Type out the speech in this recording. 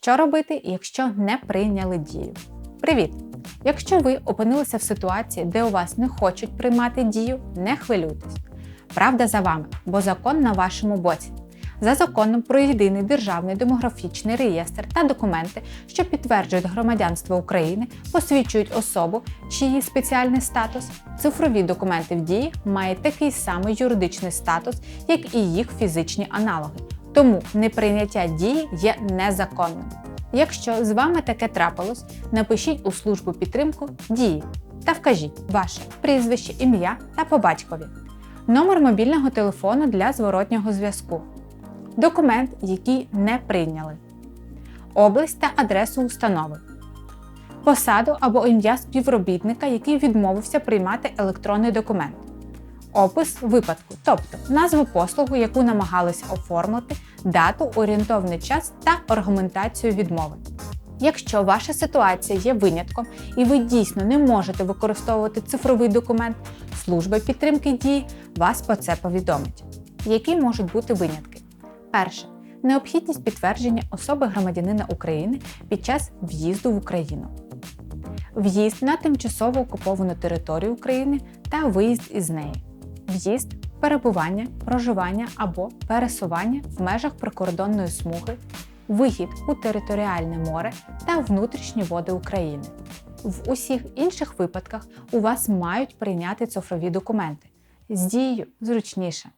Що робити, якщо не прийняли дію? Привіт! Якщо ви опинилися в ситуації, де у вас не хочуть приймати дію, не хвилюйтесь. Правда за вами, бо закон на вашому боці. За законом про єдиний державний демографічний реєстр та документи, що підтверджують громадянство України, посвідчують особу, чиї спеціальний статус, цифрові документи в дії мають такий самий юридичний статус, як і їх фізичні аналоги. Тому неприйняття дії є незаконним. Якщо з вами таке трапилось, напишіть у службу підтримку дії та вкажіть ваше прізвище, ім'я та по батькові, номер мобільного телефону для зворотнього зв'язку, документ, який не прийняли, область та адресу установи, посаду або ім'я співробітника, який відмовився приймати електронний документ. Опис випадку, тобто назву послугу, яку намагалися оформити, дату, орієнтовний час та аргументацію відмови. Якщо ваша ситуація є винятком і ви дійсно не можете використовувати цифровий документ, служба підтримки дії вас про це повідомить. Які можуть бути винятки? Перше необхідність підтвердження особи громадянина України під час в'їзду в Україну, в'їзд на тимчасово окуповану територію України та виїзд із неї в'їзд, перебування, проживання або пересування в межах прикордонної смуги, вихід у територіальне море та внутрішні води України. В усіх інших випадках у вас мають прийняти цифрові документи. З дією зручніше.